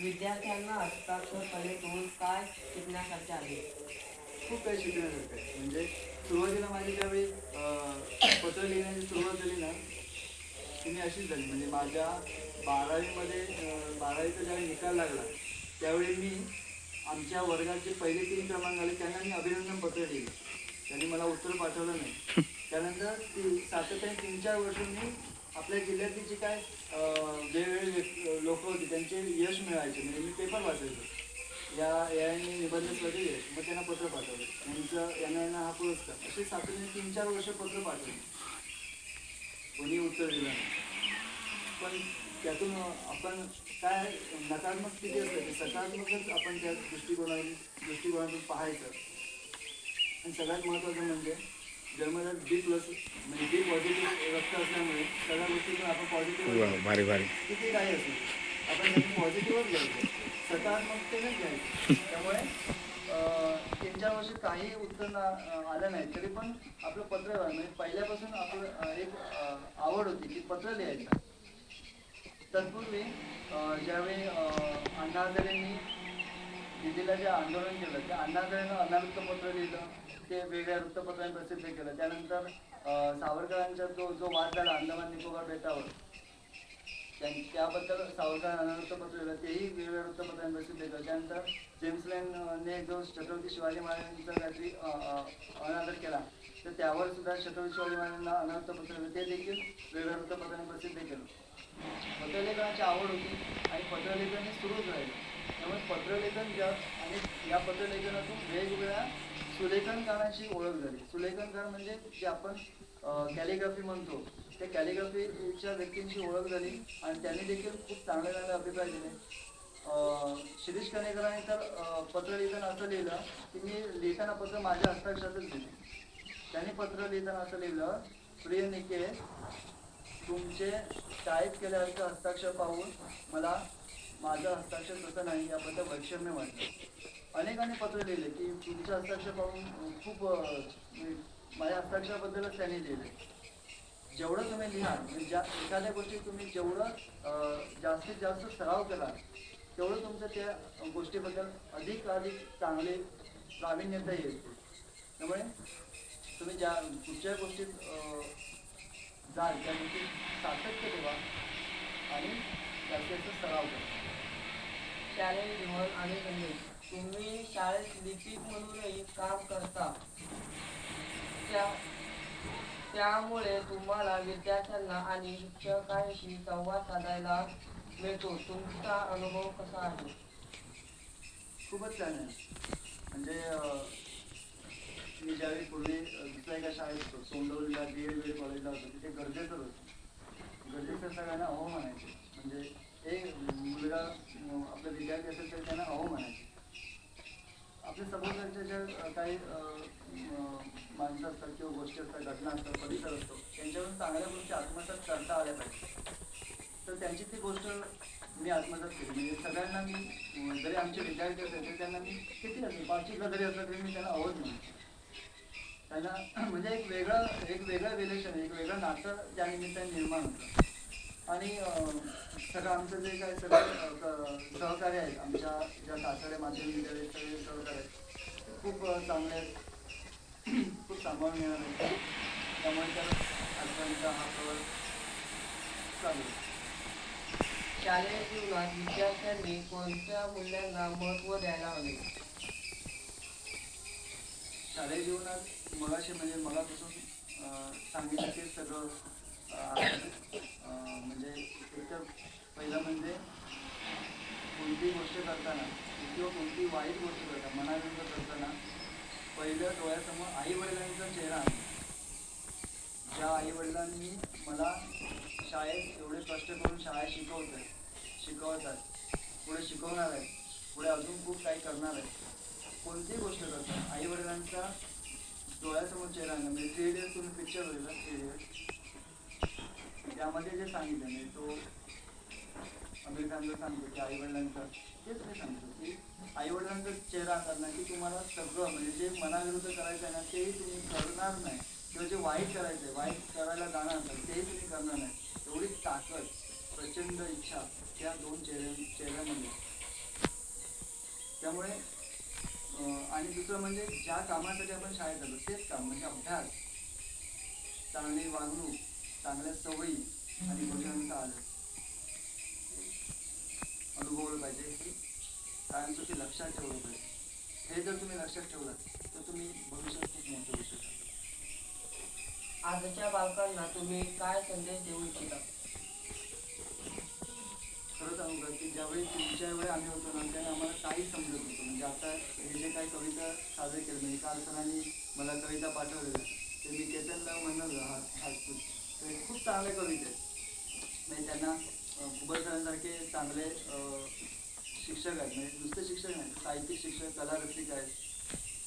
विद्यार्थ्यांना हस्ताक्षर कलेतून काय शिकण्यासारखे आहे? खूप काही शिकण्यासारखं आहे. म्हणजे सुरुवातीला माझी ज्यावेळी पत्र लिहिण्याची सुरुवात झाली ना ती मी अशीच झाली. म्हणजे माझ्या बारावीमध्ये बारावीचा ज्यावेळी निकाल लागला त्यावेळी मी आमच्या वर्गाचे पहिले तीन क्रमांक आले त्यांना मी अभिनंदन पत्र लिहिलं त्यांनी मला उत्तर पाठवलं नाही. त्यानंतर ती सातत्याने तीन चार वर्ष मी आपल्या जिल्ह्यातली जी काय वेगवेगळे लोक होती त्यांचे यश मिळायचे म्हणजे मी पेपर वाचायचो. या यांनी निबंध स्पर्धेत यश मग त्यांना पत्र पाठवलं. त्यांचं यांना यांना हा पुरस्कार. असे सातत्याने तीन चार वर्ष पत्र पाठवले. कोणी उत्तर दिलं नाही. पण त्यातून आपण काय नकारात्मक स्थिती असते ते सकारात्मकच आपण त्या दृष्टिकोनातून दृष्टिकोनातून पाहायचं. आणि सगळ्यात महत्त्वाचं म्हणजे जन्मजात बी प्लस म्हणजे बी पॉझिटिव्ह रक्त असल्यामुळे सगळ्या गोष्टीतून आपण पॉझिटिव्ह भारी भारी. किती काही असेल आपण त्यातून पॉझिटिव्हच घ्यायचं सकारात्मकतेनेच घ्यायचं. त्यामुळे चार वर्ष काही उत्तर आलं नाही तरी पण आपलं पत्र म्हणजे पहिल्यापासून आपलं एक आवड होती की पत्र लिहायचं. तत्पूर्वी ज्यावेळी अण्णा हजारेंनी दिल्लीला जे आंदोलन केलं त्या अण्णा हजारेनं अनावृत्तपत्र लिहिलं. ते वेगळ्या वृत्तपत्राने प्रसिद्ध केलं. त्यानंतर सावरकरांचा जो जो वाद झाला अंदमान निकोबार बेटावर त्या- त्याबद्दल सावरकर अनावृत्तपत्र लिहिलं तेही वेगवेगळ्या वृत्तपत्राने प्रसिद्ध केलं. त्यानंतर जेम्स लेनने जो छत्रपती शिवाजी महाराजांचा काहीतरी अनादर केला तर त्यावर सुद्धा छत्रपती शिवाजी महाराजांना अनावृत्तपत्र लिहिलं. ते देखील वेगळ्या वृत्तपत्राने प्रसिद्ध केलं. पत्रलेखनाची आवड होती आणि पत्रलेखन हे सुरूच राहिलं. त्यामुळे पत्रलेखन ज्या आणि या पत्रलेखनातून वेगवेगळ्या सुलेखनकारांची ओळख झाली. सुलेखनकार म्हणजे जे आपण कॅलिग्राफी म्हणतो त्या कॅलिग्राफीच्या व्यक्तींची ओळख झाली आणि त्यांनी देखील खूप चांगले चांगले अभिप्राय दिले. शिरीष कणेकरांनी तर पत्र पत्रलेखन असं लिहिलं की मी लिहिताना पत्र माझ्या हस्ताक्षरातच दिले त्यांनी पत्र लिहिताना असं लिहिलं प्रिय निके तुमचे टाईप केल्यासारखं हस्ताक्षर पाहून मला माझं हस्ताक्षर तसं नाही याबद्दल वैषम्य वाटलं अनेकांनी पत्र लिहिले की तुमच्या हस्ताक्षर पाहून खूप म्हणजे माझ्या हस्ताक्षराबद्दलच त्यांनी लिहिले. जेवढं तुम्ही लिहाल म्हणजे ज्या एखाद्या गोष्टी तुम्ही जेवढं जास्तीत जास्त सराव केला तेवढं तुमचं त्या गोष्टीबद्दल अधिक अधिक चांगले प्रावीण्यता येईल. त्यामुळे तुम्ही ज्या कुठच्या गोष्टीत जाल त्या गोष्टीत सातत्य ठेवा आणि जास्तीत जास्त सराव करा. शालेय जीवन आणि तुम्ही शाळेत लिपिक म्हणूनही काम करता. त्या त्यामुळे तुम्हाला विद्यार्थ्यांना आणि शिक्षकांशी संवाद साधायला मिळतो. तुमचा अनुभव कसा आहे? खूपच छान आहे. म्हणजे मी ज्यावेळी पूर्वी दुसऱ्या एका शाळेत होतो सोंडवलीला बी एड बी कॉलेजला होतो तिथे गरजेचं होतं गरजेचं सगळ्यांना अहो म्हणायचे म्हणजे एक मुलगा अं, आपला विद्यार्थी असेल तर त्यांना अहो म्हणायचे आपल्या सभोवतालच्या ज्या अं, काही माणसं असतात किंवा गोष्टी असतात घटना असतात परिसर असतो त्यांच्यावरून चांगल्या गोष्टी आत्मसात करता आल्या पाहिजे. तर त्यांची ती गोष्ट मी आत्मसात केली. म्हणजे सगळ्यांना मी जरी आमचे विद्यार्थी असेल तर त्यांना मी किती असेल पाचवीला जरी असलं तरी मी त्यांना आवड म्हणतो त्यांना म्हणजे एक वेगळं एक वेगळं रिलेशन एक वेगळं नातं त्या निमित्ताने निर्माण होतं. आणि सगळं आमचं जे काय सगळे सहकार्य आहेत आमच्या ज्या सासरे माध्यमिक विद्यालय सगळे सहकार्य आहेत खूप चांगले आहेत खूप सांभाळून घेणार आहेत त्यामुळे तर आजपर्यंत हा प्रवास चालू आहे. शालेय जीवनात विद्यार्थ्यांनी कोणत्या मूल्यांना महत्त्व द्यायला हवे शालेय जीवनात मगाशी म्हणजे मगापासून अं, सांगितलं ते सगळं आहे. म्हणजे एकतर पहिलं म्हणजे कोणतीही गोष्ट करताना किंवा कोणती वाईट गोष्ट करताना मनाविरुद्ध करताना पहिलं डोळ्यासमोर आई वडिलांचा चेहरा आहे. ज्या आई वडिलांनी मला शाळेत एवढे कष्ट करून शाळा शिकवत आहे शिकवतात पुढे शिकवणार आहेत पुढे अजून खूप काही करणार आहेत. कोणतीही गोष्ट करतात आई वडिलांचा डोळ्यासमोर चेहरा आहे म्हणजे थ्री इडियर्स तुम्ही पिक्चर बघितला थ्री इडियर्स त्यामध्ये जे सांगितलं म्हणजे तो जो सांगतो की आई वडिलांचा तेच मी सांगतो की आई वडिलांचा चेहरा करणं की तुम्हाला सगळं म्हणजे जे मनाविरुद्ध करायचं आहे ना तेही तुम्ही करणार नाही. किंवा जे वाईट करायचं आहे वाईट करायला जाणार असेल तेही तुम्ही करणार नाही. एवढी ताकद प्रचंड इच्छा त्या दोन चेहऱ्या चेहऱ्यामध्ये. त्यामुळे आणि दुसरं म्हणजे ज्या कामासाठी आपण शाळेत जातो तेच काम म्हणजे अभ्यास. चांगली वागणूक चांगल्या सवयी आणि गोष्टींचा आदर अनुभवलं पाहिजे की कायमस्वरूपी लक्षात ठेवलं पाहिजे. हे जर तुम्ही लक्षात ठेवलं तर तुम्ही भविष्यात खूप मोठं होऊ शकता आजच्या बालकांना तुम्ही काय संदेश देऊ इच्छिता? खरं सांगू का की ज्यावेळी तुमच्या वेळी आम्ही होतो ना त्यावेळी आम्हाला काहीच समजत नव्हतं. म्हणजे आता हे जे काही कविता सादर केलं म्हणजे काल सरांनी मला कविता पाठवलेल्या ते मी केतनला म्हणलं हा हाजपूत ते खूप चांगल्या कविता. आहेत म्हणजे त्यांना अं, चांगले शिक्षक आहेत. म्हणजे नुसते शिक्षक नाही साहित्यिक शिक्षक कलारसिक आहेत.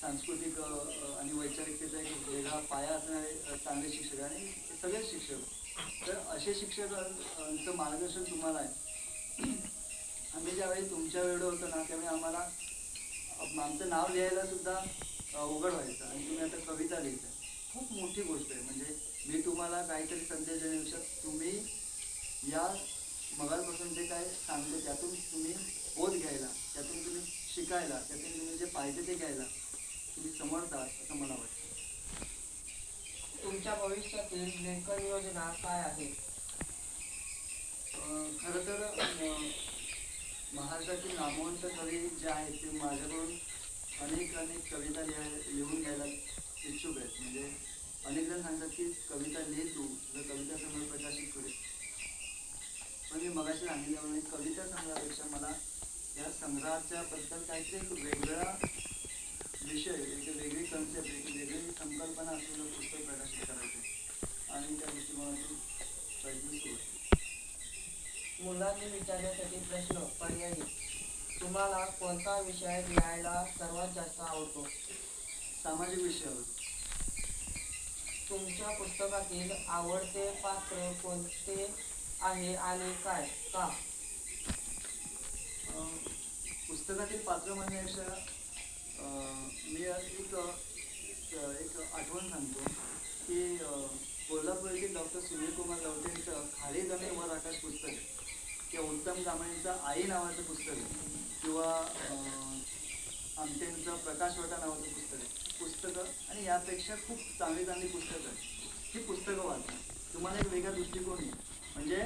सांस्कृतिक आणि वैचारिकतेचा एक वेगळा पाया असणारे चांगले शिक्षक आणि सगळेच शिक्षक. तर असे शिक्षकांचं मार्गदर्शन तुम्हाला आहे. आम्ही ज्यावेळी तुमच्या वेळेवर होतो ना त्यावेळी आम्हाला आमचं नाव लिहायला सुद्धा उघड व्हायचं. आणि तुम्ही आता कविता लिहिता खूप मोठी गोष्ट आहे. म्हणजे मी तुम्हाला काहीतरी संदेश देण्यापेक्षा तुम्ही या मगापासून जे काय सांगतो त्यातून तुम्ही बोध घ्यायला त्यातून तुम्ही शिकायला त्यातून तुम्ही जे पाहिजे ते घ्यायला तुम्ही समर्थ आहात असं मला वाटतं. तुमच्या भविष्यातील लेखन योजना काय आहेत अं, खरं तर महाराष्ट्रातील नामवंत कवी जे आहेत ते माझ्याकडून अनेक अनेक कविता लिहाय लिहून घ्यायला इच्छुक आहेत. म्हणजे अनेक जण सांगतात की कविता लिहि तू तुझं कविता संग्रह प्रकाशित करू पण मी मगाशी सांगितल्याप्रमाणे कविता संग्रहापेक्षा मला या संग्रहाच्या बद्दल काहीतरी एक वेगळा विषय एक वेगळी कन्सेप्ट एक वेगळी संकल्पना असलेलं पुस्तक प्रकाशित करायचं आहे. आणि त्या दृष्टिकोनातून प्रयत्न सुरू आहेत मुलांनी विचारण्यासाठी प्रश्न पर्यायी. तुम्हाला कोणता विषय लिहायला सर्वात जास्त आवडतो? सामाजिक विषयावर. तुमच्या पुस्तकातील आवडते पात्र कोणते? आहे आले काय? का? पुस्तकातील पात्र म्हणण्यापेक्षा मी एक एक आठवण सांगतो की कोल्हापूरचे कोल्हापूर येथील डॉक्टर सुनीलकुमार लवटेंचं खाली जमे वर आकाश पुस्तक किंवा उत्तम कांबळेंचं आई नावाचं पुस्तक किंवा आमटेंचं प्रकाश वटा नावाचं पुस्तक आहे. पुस्तकं आणि यापेक्षा खूप चांगली चांगली पुस्तकं आहेत. ही पुस्तकं वाचा. तुम्हाला एक वेगळा दृष्टिकोन येईल. म्हणजे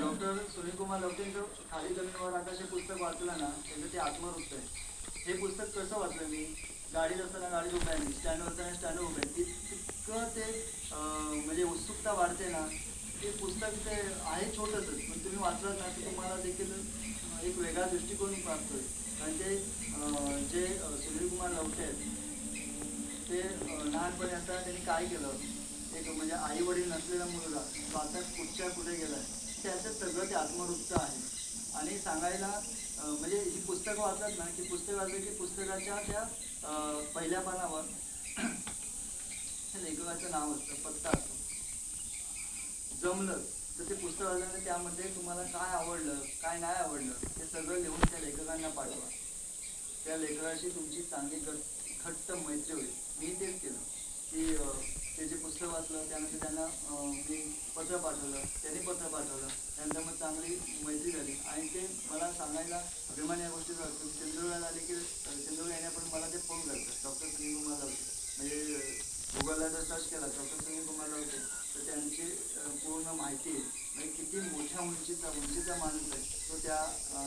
डॉक्टर सुनीलकुमार लवटेंचं खाली जमिनीवर आकाश हे पुस्तक वाचलं ना त्याचं ते आत्मवृत्त आहे. हे पुस्तक कसं वाचलं मी? गाडीत असताना गाडीत उभ्या आहे मी. स्टँडवर असताना स्टँड उभं आहे. ते म्हणजे उत्सुकता वाढते ना ते पुस्तक ते आहे छोटंसंच पण तुम्ही वाचलात ना तर तुम्हाला देखील एक वेगळा दृष्टिकोन प्राप्त होईल. कारण ते जे अं, सुनीलकुमार लवटे आहेत ते लहानपणी असताना त्यांनी काय केलं? एक म्हणजे आई वडील नसलेला मुलगा तो आता कुठच्या कुठे गेलाय त्याचं सगळं ते आत्मवृत्त आहे. आणि सांगायला म्हणजे ही पुस्तकं वाचतात ना की पुस्तक वाचलं की पुस्तकाच्या त्या पहिल्या पानावर त्या लेखकाचं नाव असतं पत्ता असतो. जमलं तर ते पुस्तक वाचल्यानंतर त्यामध्ये तुम्हाला काय आवडलं काय नाही आवडलं ते सगळं लिहून त्या लेखकांना पाठवा. त्या लेखकाशी तुमची चांगली घट घट्ट मैत्री होईल. मी तेच केलं. की ते जे पुस्तक वाचलं त्यानंतर त्यांना मी पत्र पाठवलं त्यांनी पत्र पाठवलं. त्यानंतर मग चांगली मैत्री झाली. आणि ते मला सांगायला अभिमान या गोष्टीचा असतो. की आले की अं, येण्यापूर्वी मला ते फोन करतात. डॉक्टर सुनील कुमार लावते म्हणजे गुगलला जर सर्च केला डॉक्टर सुनील कुमार लावते तर त्यांची पूर्ण माहिती म्हणजे किती मोठ्या उंचीचा उंचीचा माणूस आहे तो त्या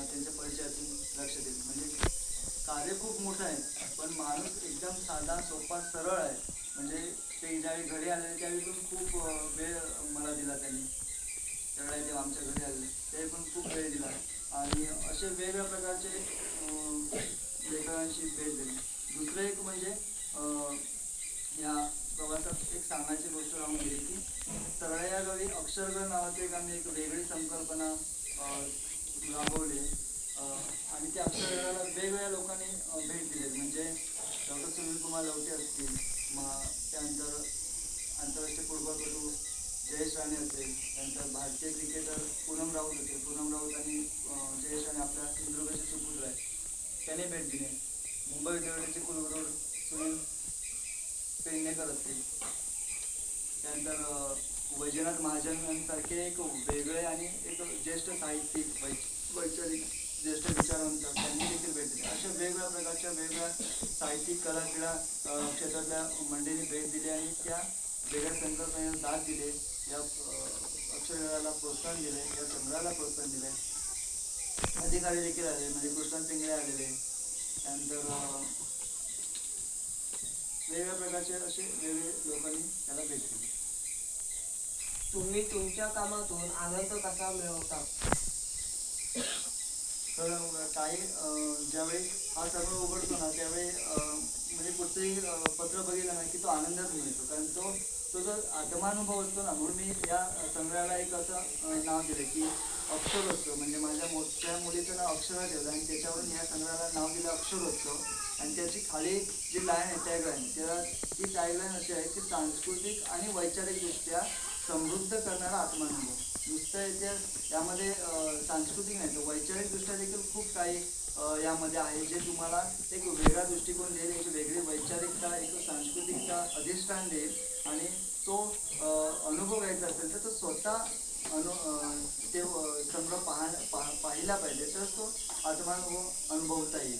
त्यांच्या परिचयातून लक्ष देईल. म्हणजे कार्य खूप मोठं आहे पण माणूस एकदम साधा सोपा सरळ आहे. म्हणजे ते ज्यावेळी घरी आले त्यावेळी पण खूप वेळ मला दिला त्यांनी. त्यावेळेला ते आमच्या घरी आले. त्यावेळी पण खूप वेळ दिला. आणि असे वेगवेगळ्या प्रकारचे लेखकांशी भेट दिली. दुसरं एक म्हणजे या प्रवासात एक सांगायची गोष्ट राहून गेली की सरळ या गावी अक्षरगण नावाचं एक आम्ही एक वेगळी संकल्पना राबवली. आणि त्या अक्षरगणाला वेगवेगळ्या लोकांनी भेट दिली. म्हणजे डॉक्टर सुनील कुमार लवटे असतील मग त्यानंतर आंतरराष्ट्रीय फुटबॉलपटू जयेश राणे असेल त्यानंतर भारतीय क्रिकेटर पूनम राऊत होते पूनम राऊत आणि जयेश राणे आपल्या सिंधुदुर्गचे सुपुत्र आहेत त्याने भेट दिली. मुंबई विद्यापीठाचे कुलगुरू सुनील पेडणेकर असतील. त्यानंतर वैजनाथ महाजन यांसारखे एक वेगळे आणि एक ज्येष्ठ साहित्यिक वै वैचारिक ज्येष्ठ विचारवंत त्यांनी देखील भेट दिली. अशा वेगवेगळ्या प्रकारच्या वेगवेगळ्या साहित्यिक कला क्रीडा क्षेत्रातल्या मंडळींनी भेट दिली आणि त्या वेगळ्या संकल्पनेला दाद दिले. या अक्षरला प्रोत्साहन दिले या संग्रहाला प्रोत्साहन दिले. अधिकारी देखील आले म्हणजे कृष्णा पिंगळे आलेले. त्यानंतर वेगवेगळ्या प्रकारचे असे वेगवेगळे लोकांनी त्याला भेट दिली. तुम्ही तुमच्या कामातून आनंद कसा मिळवता? तर काही ज्यावेळी हा सर्व उघडतो ना त्यावेळी म्हणजे कुठचंही पत्र बघितलं ना की तो आनंदच मिळतो कारण तो तो जो आत्मानुभव असतो ना म्हणून मी या संग्रहाला एक असं नाव दिलं की अक्षर असतो. म्हणजे माझ्या मोठ्या मुलीचं नाव अक्षरा ठेवलं आणि त्याच्यावरून या संग्रहाला नाव दिलं अक्षर असतो. आणि त्याची खाली जी लाईन आहे टॅगलाईन त्या ती टॅगलाईन अशी आहे की सांस्कृतिक आणि वैचारिकदृष्ट्या समृद्ध करणारा आत्मानुभव नुसतं याच्या यामध्ये सांस्कृतिक नाही तर वैचारिकदृष्ट्या देखील खूप काही यामध्ये आहे जे तुम्हाला एक वेगळा दृष्टिकोन देईल एक वेगळी वैचारिकता एक सांस्कृतिकता अधिष्ठान देईल आणि तो अनुभव घ्यायचा असेल तर तो स्वतः अनु ते अ, संग्रह पाहा पाहिला पाहिजे तर तो आत्मानुभव अनुभवता येईल.